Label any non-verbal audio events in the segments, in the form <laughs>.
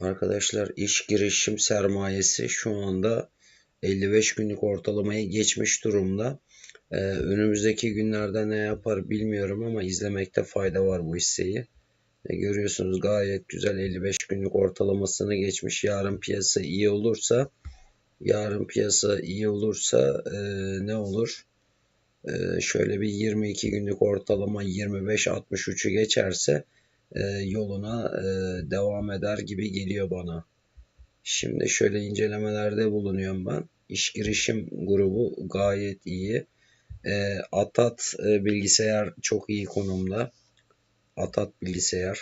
Arkadaşlar iş girişim sermayesi şu anda 55 günlük ortalamayı geçmiş durumda. Ee, önümüzdeki günlerde ne yapar bilmiyorum ama izlemekte fayda var bu hisseyi. E, görüyorsunuz gayet güzel 55 günlük ortalamasını geçmiş. Yarın piyasa iyi olursa yarın piyasa iyi olursa e, ne olur? E, şöyle bir 22 günlük ortalama 25-63'ü geçerse e, yoluna e, devam eder gibi geliyor bana. Şimdi şöyle incelemelerde bulunuyorum ben. İş girişim grubu gayet iyi. E, Atat bilgisayar çok iyi konumda. Atat bilgisayar.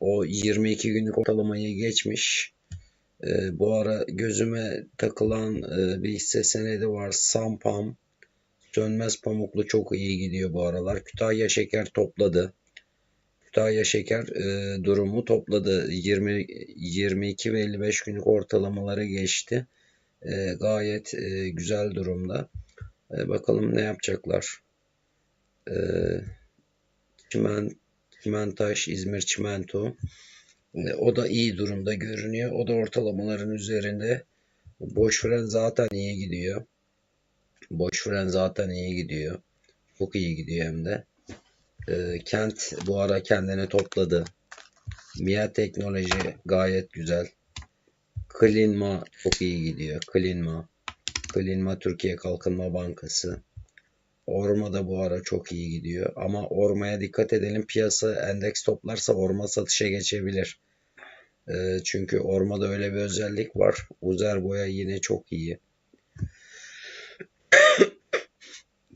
O 22 günlük ortalamayı geçmiş. Bu ara gözüme takılan bir hisse senedi var. Sampam. Sönmez Pamuklu çok iyi gidiyor bu aralar. Kütahya Şeker topladı. Kütahya Şeker e, durumu topladı. 20 22 ve 55 günlük ortalamaları geçti. E, gayet e, güzel durumda. E, bakalım ne yapacaklar. E, Çimen, Çimentaş, İzmir Çimento. E, o da iyi durumda görünüyor. O da ortalamaların üzerinde. Boş fren zaten iyi gidiyor. Boş fren zaten iyi gidiyor. Çok iyi gidiyor hem de. Ee, Kent bu ara kendini topladı. Mia Teknoloji gayet güzel. Klinma çok iyi gidiyor. Klinma. Klinma Türkiye Kalkınma Bankası. Orma da bu ara çok iyi gidiyor. Ama Orma'ya dikkat edelim. Piyasa endeks toplarsa Orma satışa geçebilir. Ee, çünkü Orma'da öyle bir özellik var. Uzer boya yine çok iyi.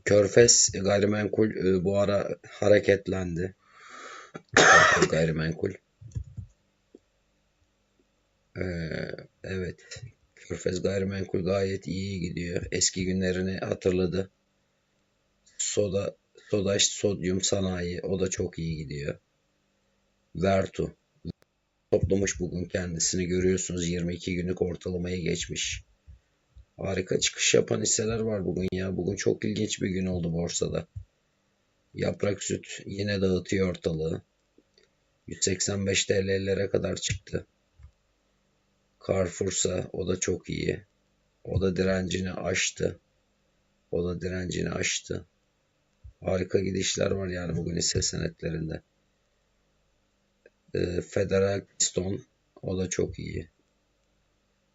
Körfez gayrimenkul e, bu ara hareketlendi. Gayrimenkul. Ee, evet. Körfez gayrimenkul gayet iyi gidiyor. Eski günlerini hatırladı. Soda, Sodaş Sodyum Sanayi o da çok iyi gidiyor. Vertu toplamış bugün kendisini görüyorsunuz 22 günlük ortalamayı geçmiş. Harika çıkış yapan hisseler var bugün ya. Bugün çok ilginç bir gün oldu borsada. Yaprak süt yine dağıtıyor ortalığı. 185 TL'lere kadar çıktı. Carrefour'sa o da çok iyi. O da direncini aştı. O da direncini aştı. Harika gidişler var yani bugün hisse senetlerinde. Ee, Federal Piston o da çok iyi.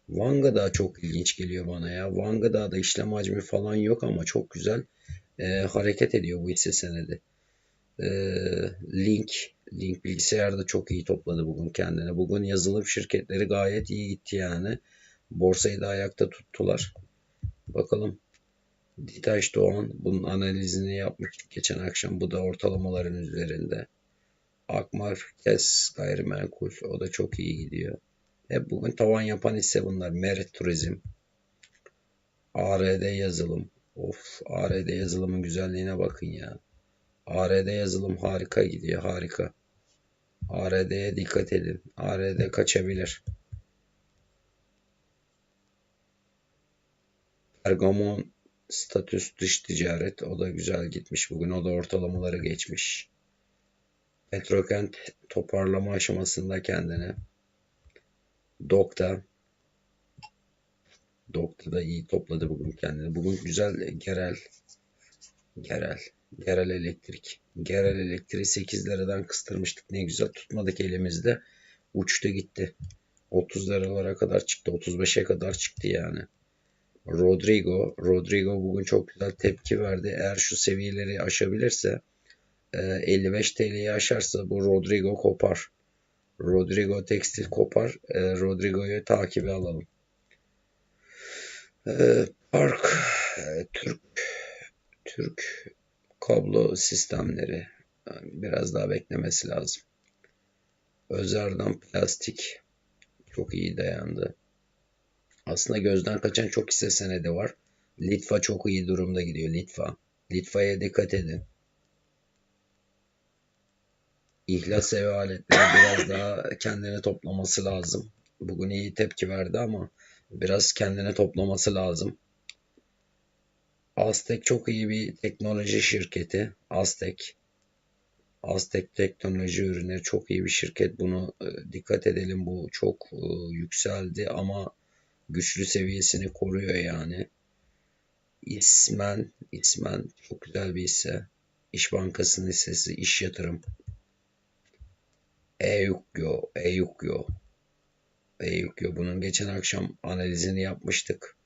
Vanga da çok ilginç geliyor bana ya. Vanga da işlem hacmi falan yok ama çok güzel e, hareket ediyor bu hisse senedi. E, Link, Link bilgisayarda çok iyi topladı bugün kendine. Bugün yazılım şirketleri gayet iyi gitti yani. Borsayı da ayakta tuttular. Bakalım. Ditaş Doğan bunun analizini yapmıştık geçen akşam. Bu da ortalamaların üzerinde. Akmar Kes gayrimenkul. O da çok iyi gidiyor. Hep bugün tavan yapan hisse bunlar. Merit Turizm. ARD yazılım. Of ARD yazılımın güzelliğine bakın ya. ARD yazılım harika gidiyor. Harika. ARD'ye dikkat edin. ARD kaçabilir. Bergamon statüs dış ticaret. O da güzel gitmiş. Bugün o da ortalamaları geçmiş. Petrokent toparlama aşamasında kendine. Dokta. Dokta da iyi topladı bugün kendini. Bugün güzel Gerel. Gerel. Gerel elektrik. Gerel elektriği 8 liradan kıstırmıştık. Ne güzel tutmadık elimizde. Uçtu gitti. 30 liralara kadar çıktı. 35'e kadar çıktı yani. Rodrigo. Rodrigo bugün çok güzel tepki verdi. Eğer şu seviyeleri aşabilirse 55 TL'yi aşarsa bu Rodrigo kopar. Rodrigo Tekstil kopar. E, Rodrigo'yu takibe alalım. E, Park e, Türk Türk kablo sistemleri biraz daha beklemesi lazım. Özer'den plastik çok iyi dayandı. Aslında gözden kaçan çok hisse senedi var. Litfa çok iyi durumda gidiyor. Litfa. Litva'ya dikkat edin. İhlas ev aletleri biraz daha kendini toplaması lazım. Bugün iyi tepki verdi ama biraz kendini toplaması lazım. Aztek çok iyi bir teknoloji şirketi. Aztek. Aztek teknoloji ürünleri çok iyi bir şirket. Bunu e, dikkat edelim. Bu çok e, yükseldi ama güçlü seviyesini koruyor yani. İsmen, İsmen çok güzel bir hisse. İş Bankası'nın hissesi, iş yatırım. Eukyo, Eukyo. Eukyo. Bunun geçen akşam analizini yapmıştık.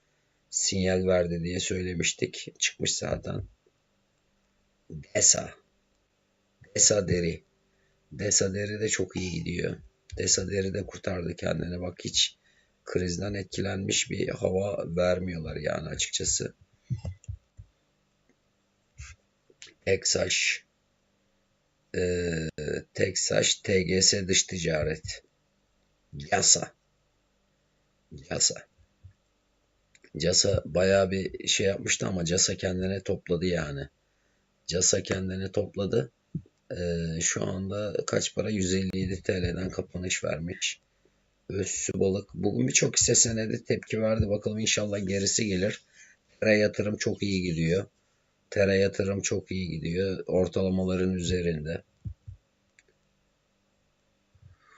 Sinyal verdi diye söylemiştik. Çıkmış zaten. DESA. DESA deri. DESA deri de çok iyi gidiyor. DESA deri de kurtardı kendini. Bak hiç krizden etkilenmiş bir hava vermiyorlar yani açıkçası. Teksaş e, Teksaş TGS dış ticaret Yasa Yasa Casa bayağı bir şey yapmıştı ama Casa kendine topladı yani. Casa kendine topladı. Ee, şu anda kaç para? 157 TL'den kapanış vermiş. Özsü balık. Bugün birçok hisse senedi tepki verdi. Bakalım inşallah gerisi gelir. Tere yatırım çok iyi gidiyor. Tere yatırım çok iyi gidiyor. Ortalamaların üzerinde.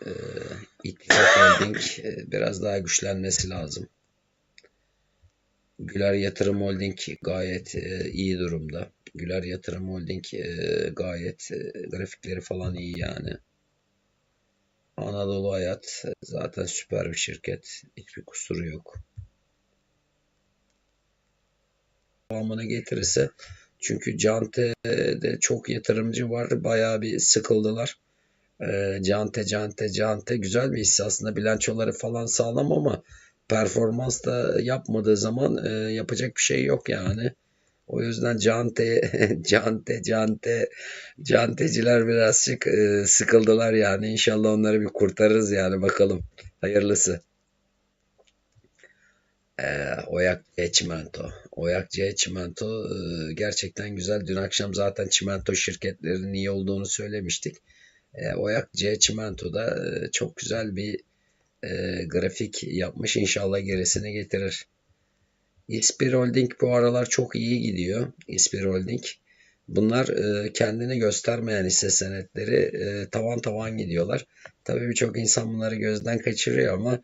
Ee, İttifak Holding e, biraz daha güçlenmesi lazım. Güler Yatırım Holding gayet e, iyi durumda. Güler Yatırım Holding e, gayet e, grafikleri falan iyi yani. Anadolu Hayat e, zaten süper bir şirket. Hiçbir kusuru yok. Devamını getirirse çünkü Cante'de çok yatırımcı var. Bayağı bir sıkıldılar. Cante, Cante, Cante güzel bir hisse aslında. Bilançoları falan sağlam ama performans da yapmadığı zaman yapacak bir şey yok yani. O yüzden Cante, <laughs> Cante, Cante, Canteciler birazcık e, sıkıldılar yani. İnşallah onları bir kurtarırız yani bakalım. Hayırlısı. E, Oyak C Çimento. Oyak C Çimento e, gerçekten güzel. Dün akşam zaten çimento şirketlerinin iyi olduğunu söylemiştik. E, Oyak C Çimento'da e, çok güzel bir e, grafik yapmış. İnşallah gerisini getirir. İspir Holding bu aralar çok iyi gidiyor. İspir Holding. Bunlar kendini göstermeyen hisse senetleri tavan tavan gidiyorlar. Tabii birçok insan bunları gözden kaçırıyor ama